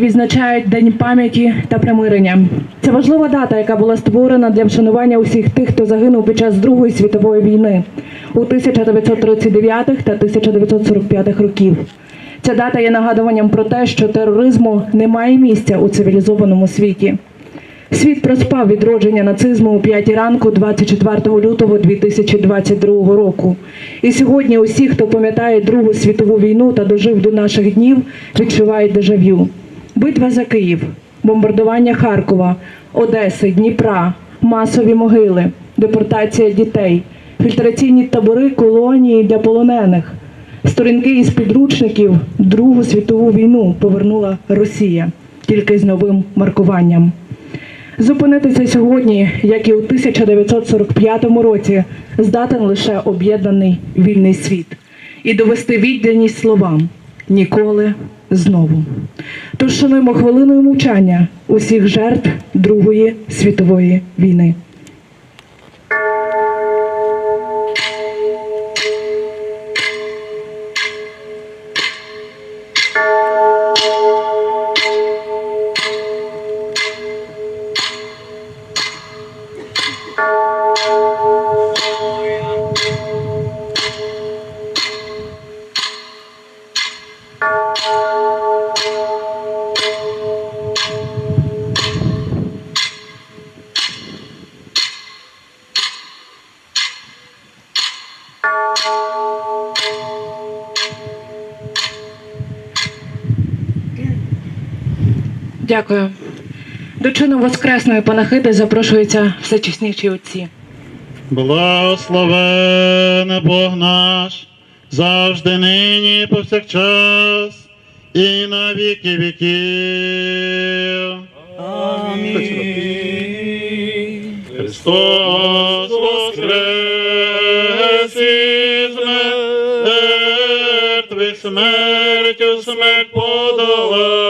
відзначають День пам'яті та примирення. Це важлива дата, яка була створена для вшанування усіх тих, хто загинув під час Другої світової війни у 1939 та 1945 років. Ця дата є нагадуванням про те, що тероризму немає місця у цивілізованому світі. Світ проспав відродження нацизму у 5 ранку 24 лютого 2022 року. І сьогодні усі, хто пам'ятає Другу світову війну та дожив до наших днів, відчувають дежавю. Битва за Київ, бомбардування Харкова, Одеси, Дніпра, масові могили, депортація дітей, фільтраційні табори, колонії для полонених. Сторінки із підручників. Другу світову війну повернула Росія, тільки з новим маркуванням. Зупинитися сьогодні, як і у 1945 році, здатен лише об'єднаний вільний світ. І довести відданість словам. Ніколи знову. Тож шануємо хвилиною мовчання усіх жертв Другої світової війни. Дякую. До чину воскресної панахиди запрошуються всечесніші отці. Благословене Бог наш, завжди нині і повсякчас, і на віки віків. Амінь. Христос воскрес із мертвих смертю смерть подолав,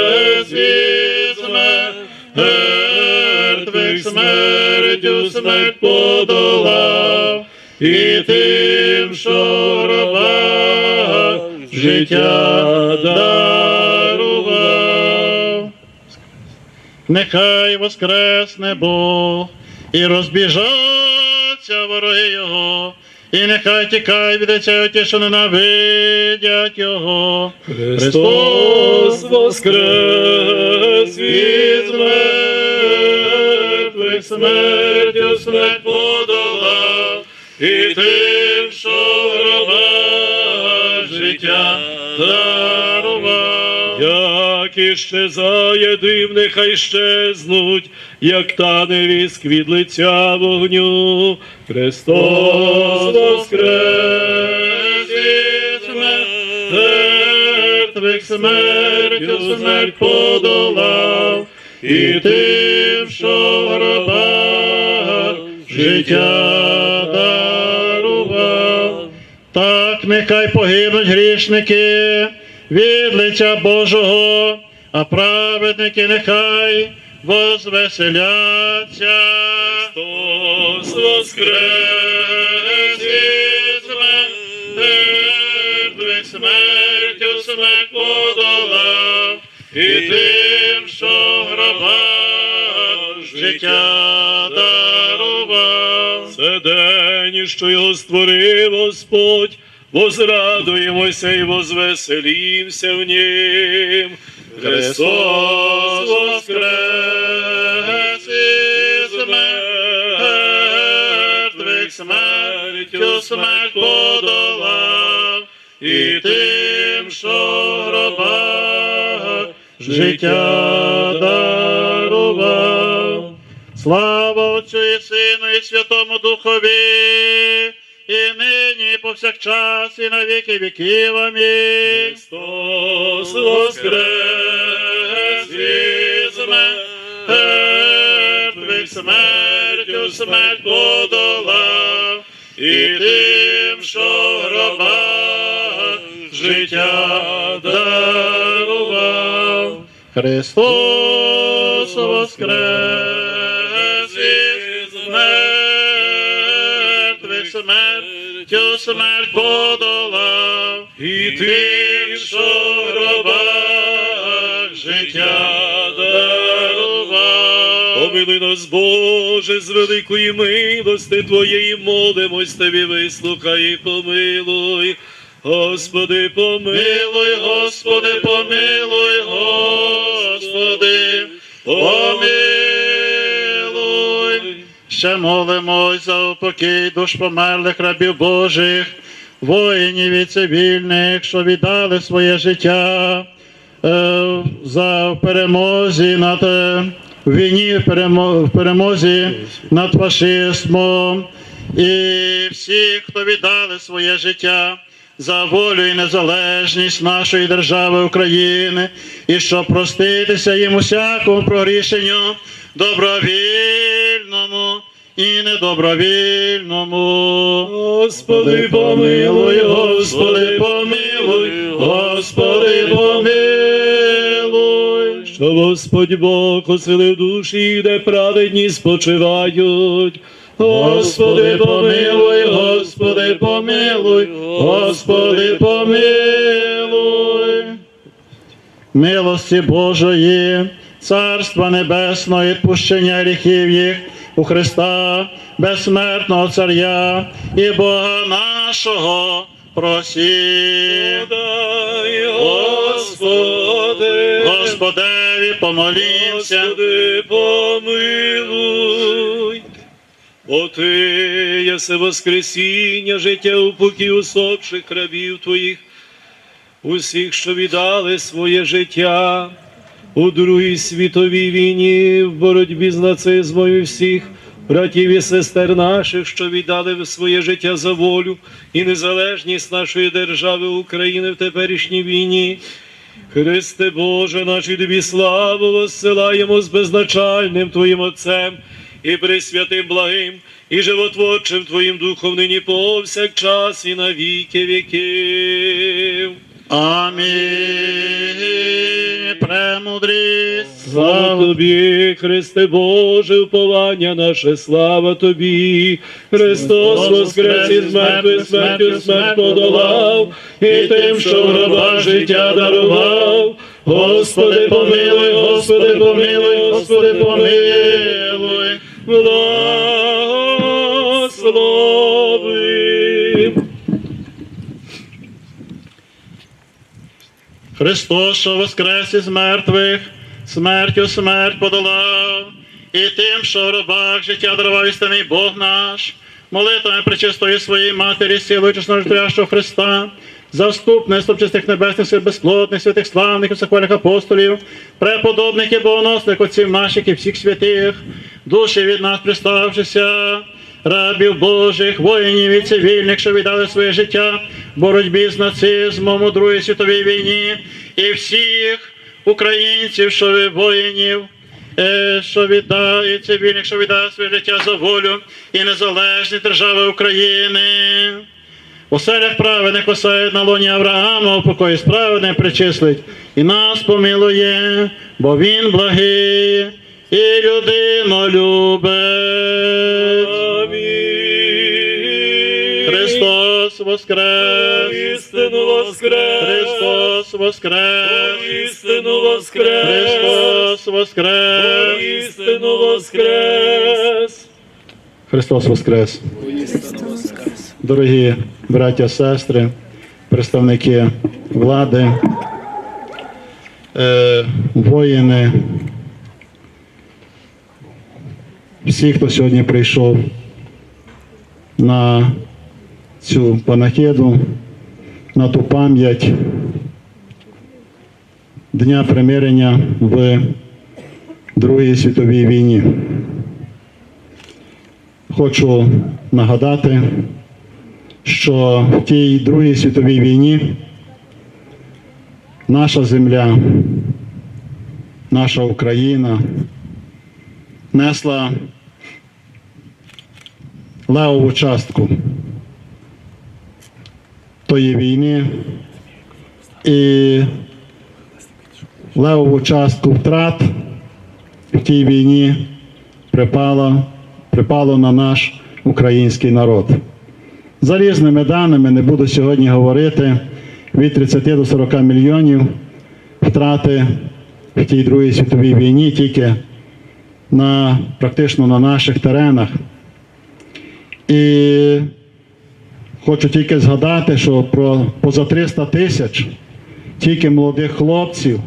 смертю смерть подолав, і тим, що в життя дарував. Нехай воскресне Бог і розбіжаться вороги Його, і нехай тікай від ті, що ненавидять Його. Христос воскрес із смертю смерть подолав, і тим, що в гробах життя дарував. Як іщезає дим, нехай щезнуть, як тане віск від лиця вогню. Христос воскрес із мертвих смертю смерть подолав, і тим, що гробах життя дарував. Так нехай погинуть грішники від лиця Божого, а праведники нехай возвеселяться. Христос воскрес мертвих смертю смерть подолав, і тим, що в гробах життя дарував. Це день, що його створив Господь, возрадуємося і возвеселімся в нім. Христос воскрес із мертвих смертю смерть подолав, і тим, що в гробах життя дарував. Слава Отцю і Сину, і Святому Духові, і нині, і повсякчас, і на віки віків. Амінь. Христос воскрес із мертвих смертю смерть подолав, і тим, що в гробах життя дарував. Христос воскрес мертвих смертю смерть подолав, і тим, що в життя дарував. Помилуй нас, Боже, з великої милости Твоєї молимось Тобі, вислухай і помилуй. Господи, помилуй, Господи, помилуй, Господи, помилуй. Ще молимось за упокій душ померлих рабів Божих, воїнів і цивільних, що віддали своє життя е, за перемозі над е, в війні в перемо- в перемозі над фашизмом. І всіх, хто віддали своє життя за волю і незалежність нашої держави України, і щоб проститися їм усякому прогрішенню добровільному і недобровільному. Господи, помилуй, Господи, помилуй, Господи, помилуй. Що Господь Бог оселив душі, де праведні спочивають. Господи, помилуй, Господи, помилуй, Господи, помилуй. Милості Божої, Царства Небесного, відпущення гріхів їх у Христа, безсмертного Царя і Бога нашого просім. Господи, Господеві помолімся. Господи, помилуй. Бо Ти єси воскресіння, життя у покій усопших рабів Твоїх, усіх, що віддали своє життя у Другій світовій війні, в боротьбі з нацизмом і всіх братів і сестер наших, що віддали своє життя за волю і незалежність нашої держави України в теперішній війні. Христе Боже, наші тобі славу воссилаємо з безначальним Твоїм Отцем і пресвятим благим, і животворчим Твоїм Духом нині повсякчас і на віки віків. Амінь. Премудрість. Слава Тобі, Христе Боже, уповання наше, слава Тобі. Христос воскрес із мертвих смертю смерть подолав, і тим, що в гробах життя дарував. Господи, помилуй, Господи, помилуй, Господи, помилуй, благослови. Христос, що воскрес із мертвих, смертю смерть подолав, і тим, що в гробах життя дарував істинний Бог наш, молитвами пречистої своєї матері, силою чесного життящого Христа, заступництвом чистих небесних сил безплотних, святих славних і всехвальних апостолів, преподобних і богоносних отців наших і всіх святих, душі від нас приставшися, рабів Божих, воїнів і цивільних, що віддали своє життя в боротьбі з нацизмом у Другій світовій війні, і всіх українців, що ви воїнів, е, що віддали, цивільних, що віддали своє життя за волю і незалежність держави України. У селях праведних осають на лоні Авраама, у покої справедних причислить, і нас помилує, бо він благий і людину любить. Амінь. Христос воскрес! Істину воскрес! Христос воскрес! Істину воскрес! Христос воскрес! Істину воскрес! Христос воскрес! Дорогі браття, сестри, представники влади, е, воїни, всі, хто сьогодні прийшов на цю панахиду, на ту пам'ять Дня примирення в Другій світовій війні. Хочу нагадати, що в тій Другій світовій війні наша земля, наша Україна несла левову частку тої війни і левову частку втрат в тій війні припало, припало на наш український народ. За різними даними, не буду сьогодні говорити, від 30 до 40 мільйонів втрати в тій Другій світовій війні тільки на, практично на наших теренах. І хочу тільки згадати, що про поза 300 тисяч тільки молодих хлопців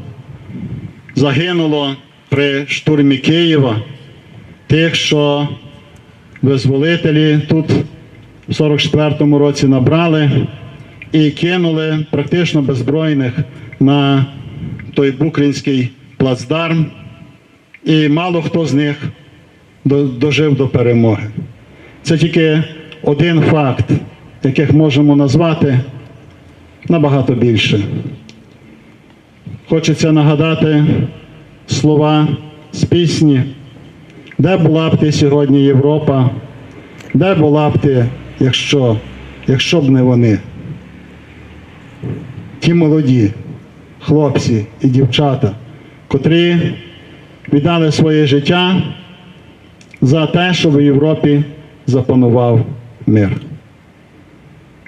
загинуло при штурмі Києва, тих, що визволителі тут в 44-му році набрали і кинули практично беззбройних на той Букринський плацдарм. І мало хто з них дожив до перемоги. Це тільки один факт, яких можемо назвати набагато більше. Хочеться нагадати слова з пісні, де була б ти сьогодні Європа, де була б ти, якщо, якщо б не вони. Ті молоді хлопці і дівчата, котрі віддали своє життя за те, щоб в Європі запанував мир.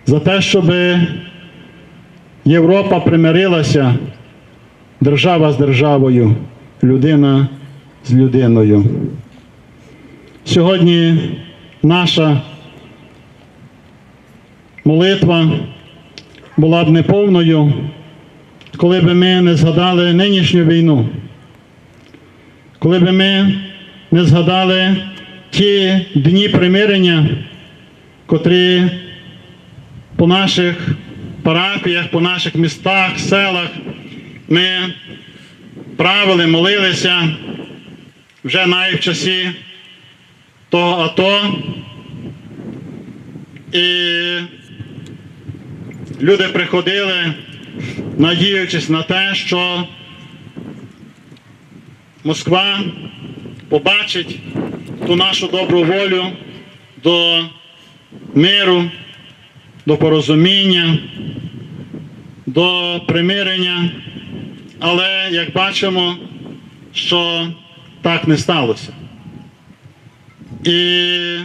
За те, щоб Європа примирилася держава з державою, людина з людиною. Сьогодні наша молитва була б неповною, коли б ми не згадали нинішню війну, коли б ми не згадали ті дні примирення, котрі по наших парафіях, по наших містах, селах ми правили, молилися вже навіть в часі того АТО. І люди приходили, надіючись на те, що Москва побачить ту нашу добру волю до миру, до порозуміння, до примирення. Але як бачимо, що так не сталося. І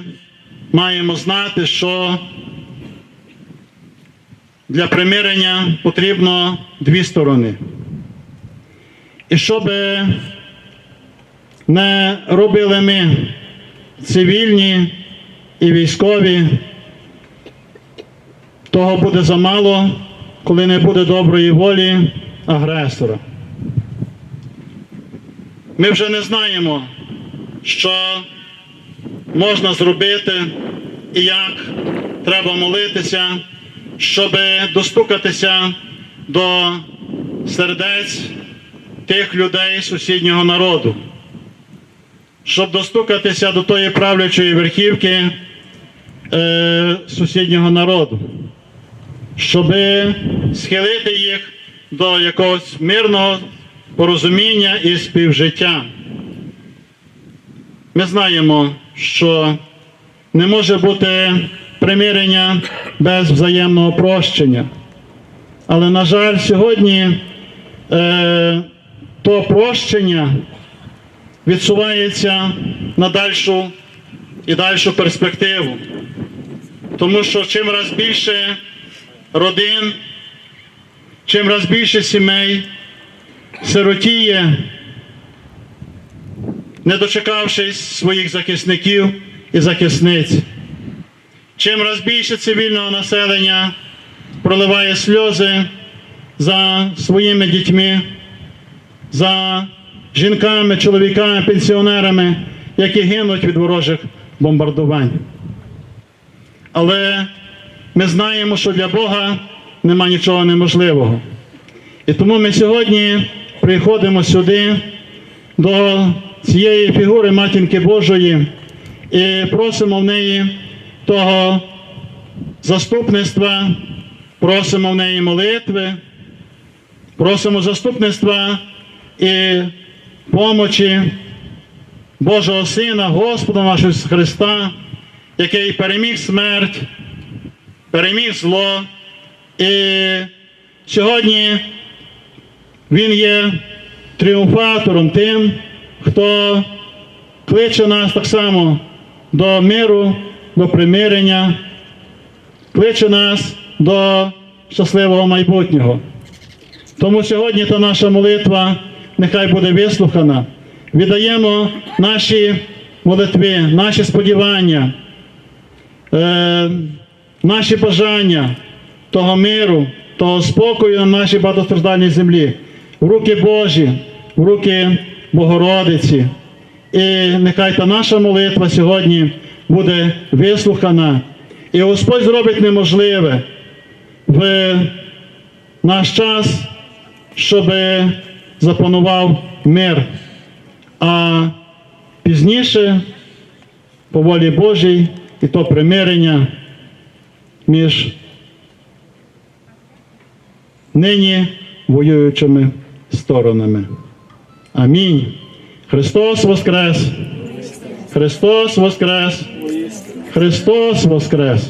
маємо знати, що для примирення потрібно дві сторони. І щоб не робили ми цивільні і військові, того буде замало, коли не буде доброї волі агресора. Ми вже не знаємо, що можна зробити і як треба молитися, щоб достукатися до сердець тих людей сусіднього народу, щоб достукатися до тої правлячої верхівки е, сусіднього народу, щоб схилити їх до якогось мирного порозуміння і співжиття. Ми знаємо, що не може бути примирення без взаємного прощення. Але, на жаль, сьогодні е, то прощення відсувається на дальшу і дальшу перспективу. Тому що чим раз більше родин, чим раз більше сімей сиротіє, не дочекавшись своїх захисників і захисниць. Чим раз більше цивільного населення проливає сльози за своїми дітьми, за жінками, чоловіками, пенсіонерами, які гинуть від ворожих бомбардувань. Але ми знаємо, що для Бога нема нічого неможливого. І тому ми сьогодні приходимо сюди до цієї фігури Матінки Божої і просимо в неї того заступництва, просимо в неї молитви, просимо заступництва і помочі Божого Сина, Господа нашого Христа, який переміг смерть, переміг зло. І сьогодні Він є тріумфатором тим, хто кличе нас так само до миру, до примирення, кличе нас до щасливого майбутнього. Тому сьогодні та наша молитва нехай буде вислухана. Віддаємо наші молитви, наші сподівання, е, наші бажання того миру, того спокою на нашій багатостраждальній землі, в руки Божі, в руки Богородиці. І нехай та наша молитва сьогодні буде вислухана. І Господь зробить неможливе в наш час, щоб запанував мир. А пізніше, по волі Божій, і то примирення між нині воюючими сторонами. Амінь. Христос Воскрес! Христос Воскрес! Христос Воскрес!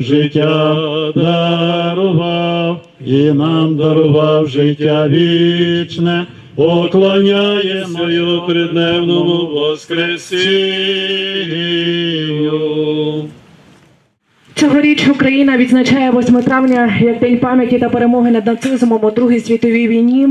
життя дарував, і нам дарував життя вічне, поклоняємо й тридневному Воскресінню. Цьогоріч Україна відзначає 8 травня як День пам'яті та перемоги над нацизмом у Другій світовій війні.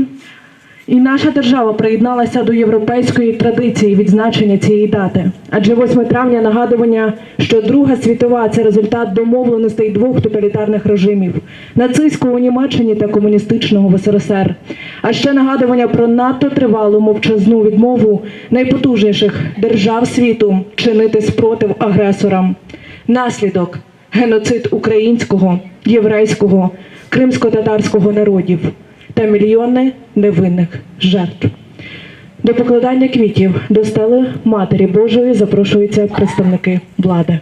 І наша держава приєдналася до європейської традиції відзначення цієї дати. Адже 8 травня нагадування, що Друга світова це результат домовленостей двох тоталітарних режимів нацистського у Німеччині та комуністичного в СРСР. А ще нагадування про надто тривалу мовчазну відмову найпотужніших держав світу чинити спротив агресорам. Наслідок геноцид українського, єврейського, кримсько-татарського народів та мільйони невинних жертв. До покладання квітів до стели Матері Божої запрошуються представники влади.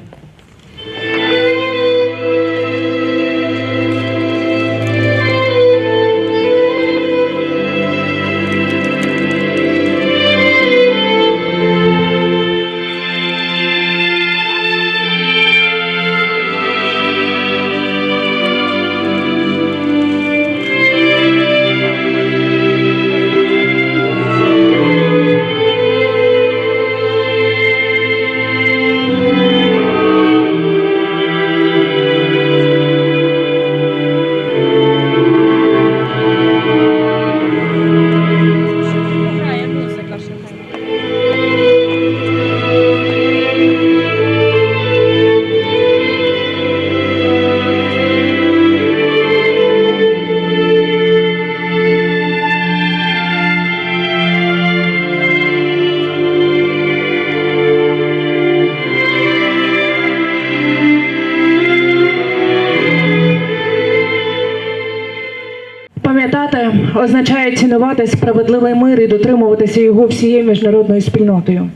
Цінувати справедливий мир і дотримуватися його всією міжнародною спільнотою.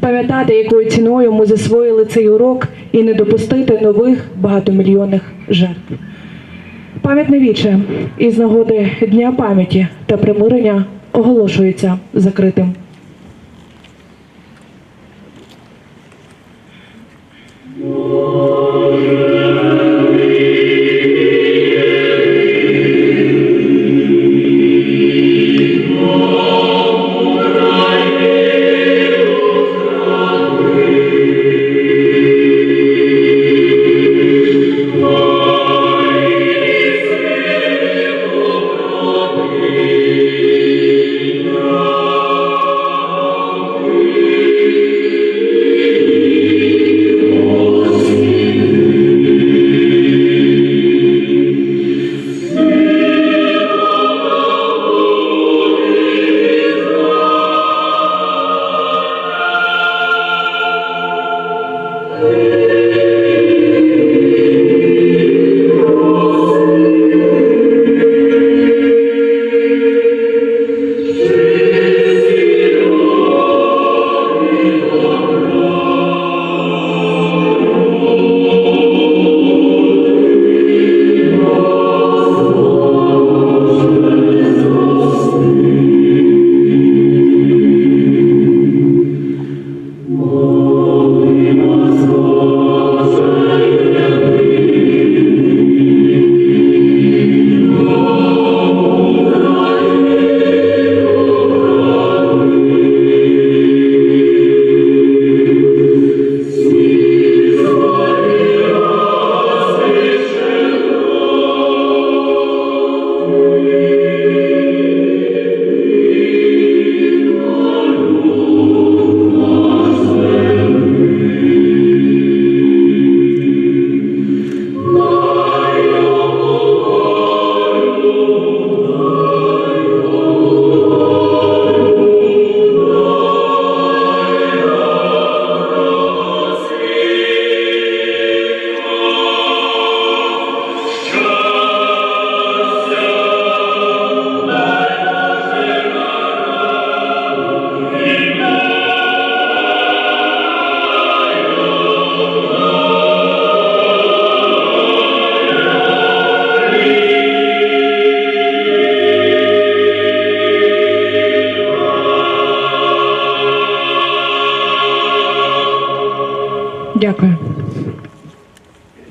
Пам'ятати, якою ціною ми засвоїли цей урок і не допустити нових багатомільйонних жертв. Пам'ятне віче із нагоди Дня пам'яті та примирення оголошується закритим.